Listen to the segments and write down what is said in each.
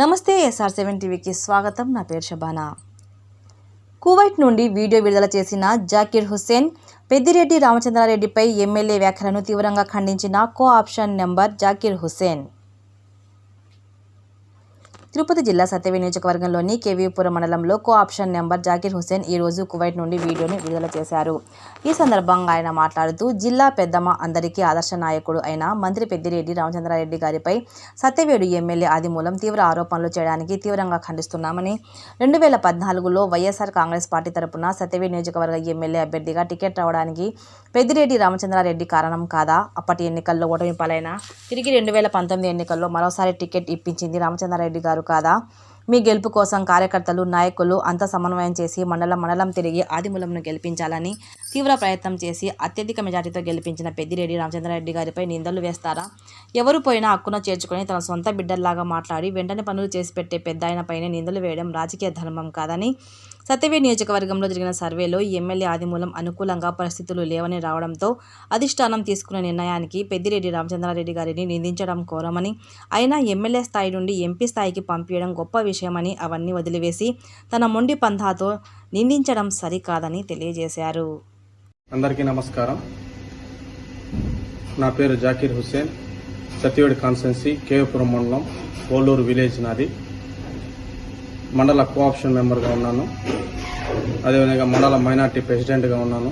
నమస్తే SR seven టీవీకి స్వాగతం. నా పేరు షబానా. కువైట్ నుండి వీడియో విడుదల చేసిన జాకీర్ హుస్సేన్ పెద్దిరెడ్డి రామచంద్రారెడ్డిపై ఎమ్మెల్యే వ్యాఖ్యలను తీవ్రంగా ఖండించిన co option number Zakir Hussain. Tirupati జిల్లా సత్యవి నియోజకవర్గంలోని కేవీపురం మండలంలో co option number Zakir Hussain ఈ రోజు కువైట్ నుండి వీడియోని విడుదల చేశారు. ఈ సందర్భంగా ఆయన మాట్లాడుతూ జిల్లా పెద్దమ్మ అందరికీ ఆదర్శ నాయకుడు అయిన మంత్రి పెద్దిరెడ్డి రామచంద్రారెడ్డి గారిపై సత్యవేడు ఎమ్మెల్యే ఆదిమూలం తీవ్ర ఆరోపణలు చేయడానికి తీవ్రంగా ఖండిస్తున్నామని రెండు వేల పద్నాలుగులో వైఎస్ఆర్ కాంగ్రెస్ పార్టీ తరపున సత్యవేడు నియోజకవర్గ ఎమ్మెల్యే అభ్యర్థిగా టికెట్ రావడానికి పెద్దిరెడ్డి రామచంద్రారెడ్డి కారణం కాదా? అప్పటి ఎన్నికల్లో ఓటమి పాలైన తిరిగి రెండు వేల పంతొమ్మిది ఎన్నికల్లో మరోసారి టికెట్ ఇప్పించింది రామచంద్రారెడ్డి గారు కాదా? మీ గెలుపు కోసం కార్యకర్తలు నాయకులు అంత సమన్వయం చేసి మండలం మండలం తిరిగి ఆదిమూలంను గెలిపించాలని తీవ్ర ప్రయత్నం చేసి అత్యధిక మెజార్టీతో గెలిపించిన పెద్దిరెడ్డి రామచంద్రారెడ్డి గారిపై నిందలు వేస్తారా? ఎవరు పోయినా హక్కున చేర్చుకొని తన సొంత బిడ్డల్లాగా మాట్లాడి వెంటనే పనులు చేసి పెట్టే పెద్ద ఆయనపైనే నిందలు వేయడం రాజకీయ ధర్మం కాదని సత్యవే నియోజకవర్గంలో జరిగిన సర్వేలో ఎమ్మెల్యే ఆదిమూలం అనుకూలంగా పరిస్థితులు లేవని రావడంతో అధిష్టానం తీసుకున్న నిర్ణయానికి పెద్దిరెడ్డి రామచంద్రారెడ్డి గారిని నిందించడం కోరమని అయినా ఎమ్మెల్యే స్థాయి నుండి ఎంపీ స్థాయికి పంపించడం గొప్ప విషయమని అవన్నీ వదిలివేసి తన మొండి పంథాతో నిందించడం సరికాదని తెలియజేశారు. అందరికీ నమస్కారం. నా పేరు జాకీర్ హుస్సేన్ సత్యవేడి కాన్స్టెన్సీ కేవపురం మండలం ఓలూరు విలేజ్ నాది. మండల కోఆప్షన్ మెంబర్గా ఉన్నాను. అదేవిధంగా మండల మైనార్టీ ప్రెసిడెంట్గా ఉన్నాను.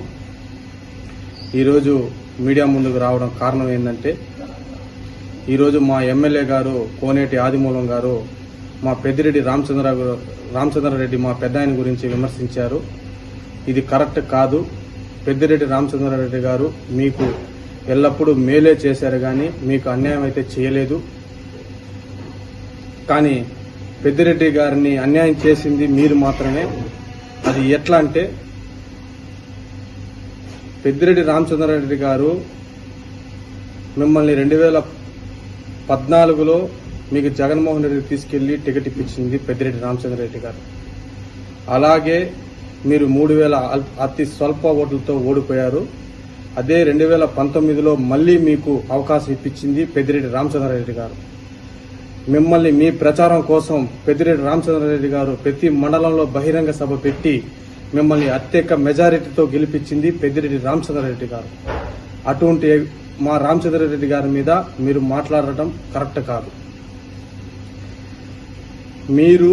ఈరోజు మీడియా ముందుకు రావడం కారణం ఏంటంటే ఈరోజు మా ఎమ్మెల్యే గారు కోనేటి ఆదిమూలం గారు మా పెద్దిరెడ్డి రామచంద్ర రామచంద్రారెడ్డి మా పెద్ద ఆయన గురించి విమర్శించారు. ఇది కరెక్ట్ కాదు. పెద్దిరెడ్డి రామచంద్రారెడ్డి గారు మీకు ఎల్లప్పుడూ మేలే చేశారు కానీ మీకు అన్యాయం అయితే చేయలేదు. కానీ పెద్దిరెడ్డి గారిని అన్యాయం చేసింది మీరు మాత్రమే. అది ఎట్లా అంటే పెద్దిరెడ్డి రామచంద్రారెడ్డి గారు మిమ్మల్ని రెండు వేల పద్నాలుగులో మీకు జగన్మోహన్ రెడ్డి తీసుకెళ్ళి టికెట్ ఇప్పించింది పెద్దిరెడ్డి రామచంద్రారెడ్డి గారు. అలాగే మీరు మూడు వేల అల్- అతి స్వల్ప ఓట్లతో ఓడిపోయారు. అదే రెండు వేల పంతొమ్మిదిలో మళ్ళీ మీకు అవకాశం ఇప్పించింది పెద్దిరెడ్డి రామచంద్రారెడ్డి గారు. మిమ్మల్ని మీ ప్రచారం కోసం పెద్దిరెడ్డి రామచంద్రారెడ్డి గారు ప్రతి మండలంలో బహిరంగ సభ పెట్టి మిమ్మల్ని అత్యక మెజారిటీతో గెలిపించింది పెద్దిరెడ్డి రామచంద్రారెడ్డి గారు. అటువంటి మా రామచంద్రారెడ్డి గారి మీద మీరు మాట్లాడటం కరెక్ట్ కాదు. మీరు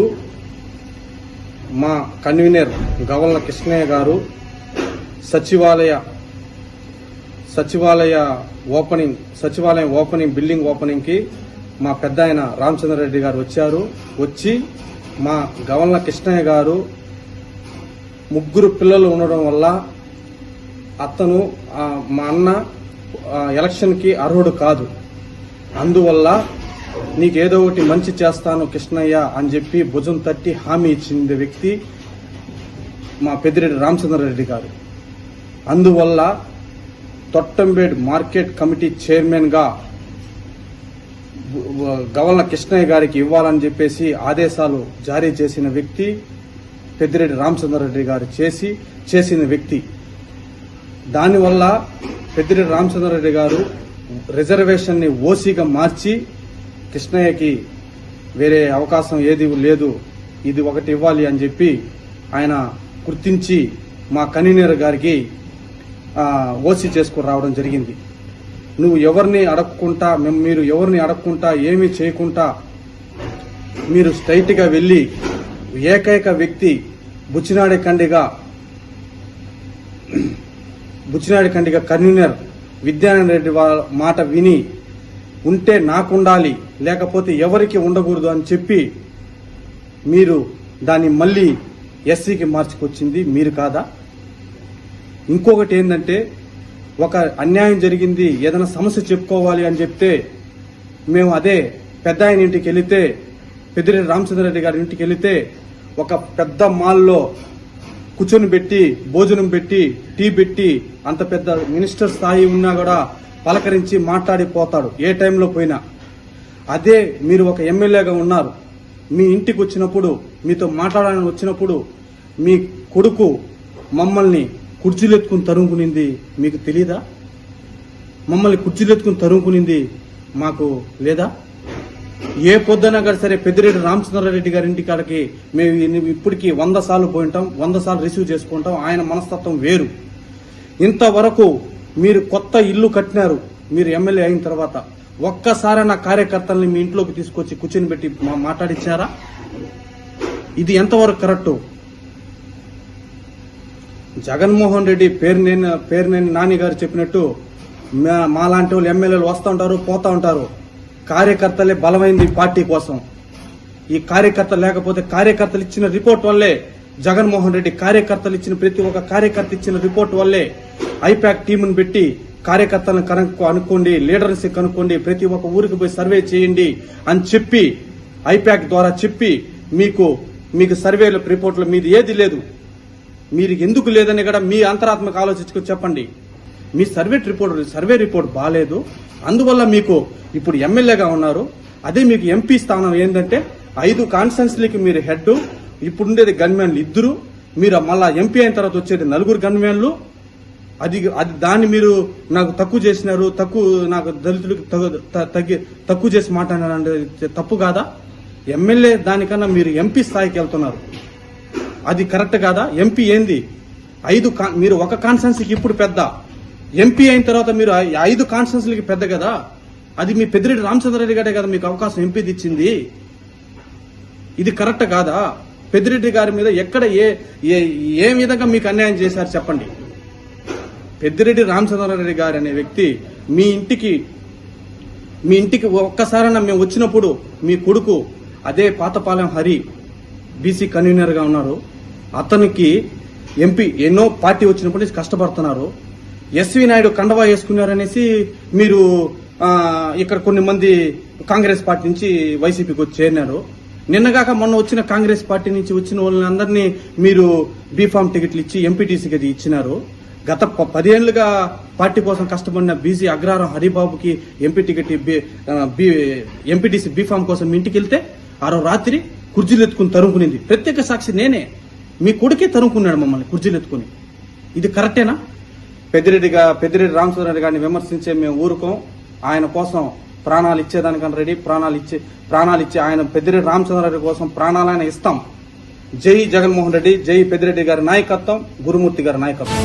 మా కన్వీనర్ గవల్ల కృష్ణయ్య గారు సచివాలయ సచివాలయ ఓపెనింగ్ సచివాలయం ఓపెనింగ్ బిల్డింగ్ ఓపెనింగ్కి మా పెద్ద ఆయన రామచంద్రారెడ్డి గారు వచ్చారు. వచ్చి మా గవల్ల కృష్ణయ్య గారు ముగ్గురు పిల్లలు ఉండడం వల్ల అతను మా అన్న ఎలక్షన్కి అర్హుడు కాదు. అందువల్ల నీకేదో ఒకటి మంచి చేస్తాను కృష్ణయ్య అని చెప్పి భుజం తట్టి హామీ ఇచ్చింది వ్యక్తి మా పెద్దిరెడ్డి రామచంద్రారెడ్డి గారు. అందువల్ల తొట్టంబేడ్ మార్కెట్ కమిటీ చైర్మన్గా గవర్నర్ కృష్ణయ్య గారికి ఇవ్వాలని చెప్పేసి ఆదేశాలు జారీ చేసిన వ్యక్తి పెద్దిరెడ్డి రామచంద్రారెడ్డి గారు చేసి చేసిన వ్యక్తి. దానివల్ల పెద్దిరెడ్డి రామచంద్రారెడ్డి గారు రిజర్వేషన్ని ఓసీగా మార్చి కృష్ణయ్యకి వేరే అవకాశం ఏది లేదు ఇది ఒకటి ఇవ్వాలి అని చెప్పి ఆయన గుర్తించి మా కన్వీనర్ గారికి ఓసీ చేసుకుని రావడం జరిగింది. నువ్వు ఎవరిని అడగకుండా మేము మీరు ఎవరిని అడగకుండా ఏమీ చేయకుండా మీరు స్ట్రైట్గా వెళ్ళి ఏకైక వ్యక్తి బుచ్చినాడి కండిగా బుచ్చినాడి కండిగా కన్వీనర్ విద్యానంద రెడ్డి వాళ్ళ మాట విని ఉంటే నాకుండాలి లేకపోతే ఎవరికి ఉండకూడదు అని చెప్పి మీరు దాన్ని మళ్ళీ ఎస్సీకి మార్చుకొచ్చింది మీరు కాదా? ఇంకొకటి ఏంటంటే ఒక అన్యాయం జరిగింది ఏదైనా సమస్య చెప్పుకోవాలి అని చెప్తే మేము అదే పెద్ద ఆయన ఇంటికి వెళితే పెద్దిరెడ్డి రామచంద్రరెడ్డి గారి ఇంటికి వెళితే ఒక పెద్ద మాల్లో కూర్చొని పెట్టి భోజనం పెట్టి టీ పెట్టి అంత పెద్ద మినిస్టర్ స్థాయి ఉన్నా కూడా పలకరించి మాట్లాడిపోతాడు ఏ టైంలో పోయినా. అదే మీరు ఒక ఎమ్మెల్యేగా ఉన్నారు. మీ ఇంటికి వచ్చినప్పుడు మీతో మాట్లాడాలని వచ్చినప్పుడు మీ కొడుకు మమ్మల్ని కుర్చీలు ఎత్తుకుని తరుముకునింది మీకు తెలీదా? మమ్మల్ని కుర్చీలు ఎత్తుకుని తరుముకునింది మాకు లేదా? ఏ పొద్దున కూడా సరే పెద్దిరెడ్డి రామచంద్రారెడ్డి గారి ఇంటి కాడికి మేము ఇప్పటికీ ఇప్పటికి వంద సార్లు పోయింటాం వంద సార్లు రిసీవ్ చేసుకుంటాం ఆయన మనస్తత్వం వేరు. ఇంతవరకు మీరు కొత్త ఇల్లు కట్టినారు మీరు ఎమ్మెల్యే అయిన తర్వాత ఒక్కసారి నా కార్యకర్తల్ని మీ ఇంట్లోకి తీసుకొచ్చి కూర్చొని పెట్టి మా- మాట్లాడించారా ఇది ఎంతవరకు కరెక్టు? జగన్మోహన్ రెడ్డి పేరునేని పేరునేని నాని గారు చెప్పినట్టు మా- మాలాంటి వాళ్ళు ఎమ్మెల్యేలు వస్తూ ఉంటారు పోతూ ఉంటారు. కార్యకర్తలే బలమైంది ఈ పార్టీ కోసం. ఈ కార్యకర్త లేకపోతే కార్యకర్తలు ఇచ్చిన రిపోర్ట్ వల్లే జగన్మోహన్ రెడ్డి కార్యకర్తలు ఇచ్చిన ప్రతి ఒక్క కార్యకర్త ఇచ్చిన రిపోర్ట్ వల్లే ఐపాక్ టీమును పెట్టి కార్యకర్తలను కనుక్కో అనుకోండి లీడర్స్ కనుక్కోండి ప్రతి ఒక్క ఊరికి పోయి సర్వే చేయండి అని చెప్పి ఐపాక్ ద్వారా చెప్పి మీకు మీకు సర్వేల రిపోర్ట్లు మీది ఏది లేదు. మీరు ఎందుకు లేదని కూడా మీ అంతరాత్మక ఆలోచించుకుని చెప్పండి. మీ సర్వే రిపోర్ట్ సర్వే రిపోర్ట్ బాగాలేదు అందువల్ల మీకు ఇప్పుడు ఎమ్మెల్యేగా ఉన్నారు. అదే మీకు ఎంపీ స్థానం ఏంటంటే ఐదు కాన్స్టెన్సీలకి మీరు హెడ్ ఇప్పుడుండేది గన్మెన్లు ఇద్దరు. మీరు మళ్ళా ఎంపీ అయిన తర్వాత వచ్చేది నలుగురు గన్మెన్లు అది అది దాన్ని మీరు నాకు తక్కువ చేసినారు తక్కువ నాకు దళితులకు త- తగ్గి తక్కువ చేసి మాట్లాడారంటే తప్పు కాదా? ఎమ్మెల్యే దానికన్నా మీరు ఎంపీ స్థాయికి వెళ్తున్నారు. అది కరెక్ట్ కాదా? ఎంపీ ఏంది? ఐదు కా- మీరు ఒక కాన్స్టెన్సీకి ఇప్పుడు పెద్ద. ఎంపీ అయిన తర్వాత మీరు ఐదు కాన్స్టెన్సీలకి పెద్ద కదా? అది మీ పెద్దిరెడ్డి రామచంద్రారెడ్డి గారే కదా మీకు అవకాశం ఎంపీ తెచ్చింది ఇది కరెక్ట్ కాదా? పెద్దిరెడ్డి గారి మీద ఎక్కడ ఏ ఏ- ఏ విధంగా మీకు అన్యాయం చేశారు చెప్పండి. పెద్దిరెడ్డి రామచంద్రారెడ్డి గారు అనే వ్యక్తి మీ ఇంటికి మీ ఇంటికి ఒక్కసారైనా మేము వచ్చినప్పుడు మీ కొడుకు అదే పాతపాలెం హరి బీసీ కన్వీనర్గా ఉన్నారు. అతనికి ఎంపీ ఎన్నో పార్టీ వచ్చినప్పటి నుంచి కష్టపడుతున్నారు. ఎస్వి నాయుడు కండవా వేసుకున్నారనేసి మీరు ఇక్కడ కొన్ని మంది కాంగ్రెస్ పార్టీ నుంచి వైసీపీకి వచ్చి చేరినారు. నిన్నగాక మొన్న వచ్చిన కాంగ్రెస్ పార్టీ నుంచి వచ్చిన వాళ్ళని అందరినీ మీరు బీఫామ్ టికెట్లు ఇచ్చి ఎంపీటీసీకి అది ఇచ్చినారు. గత ప- పదేళ్ళుగా పార్టీ కోసం కష్టపడిన BC Agraharam హరిబాబుకి MP ticket MPTC B form కోసం ఇంటికి వెళ్తే ఆ రాత్రి కుర్చీలు ఎత్తుకుని తరుముకునేది. ప్రత్యేక సాక్షి నేనే. మీ కొడుకే తరుముకున్నాడు మమ్మల్ని కుర్చీలు ఎత్తుకుని ఇది కరెక్టేనా? పెద్దిరెడ్డిగా పెద్దిరెడ్డి రామచంద్రరెడ్డి గారిని విమర్శించే మేము ఊరుకోం. ఆయన కోసం ప్రాణాలు ఇచ్చేదానికన్నా రెడీ ప్రాణాలు ఇచ్చే ప్రాణాలు ఇచ్చే ఆయన పెద్దిరెడ్డి రామచంద్రారెడ్డి కోసం ప్రాణాలైనా ఇస్తాం. జై జగన్మోహన్ రెడ్డి జై పెద్దిరెడ్డి గారి నాయకత్వం గురుమూర్తి గారి నాయకత్వం.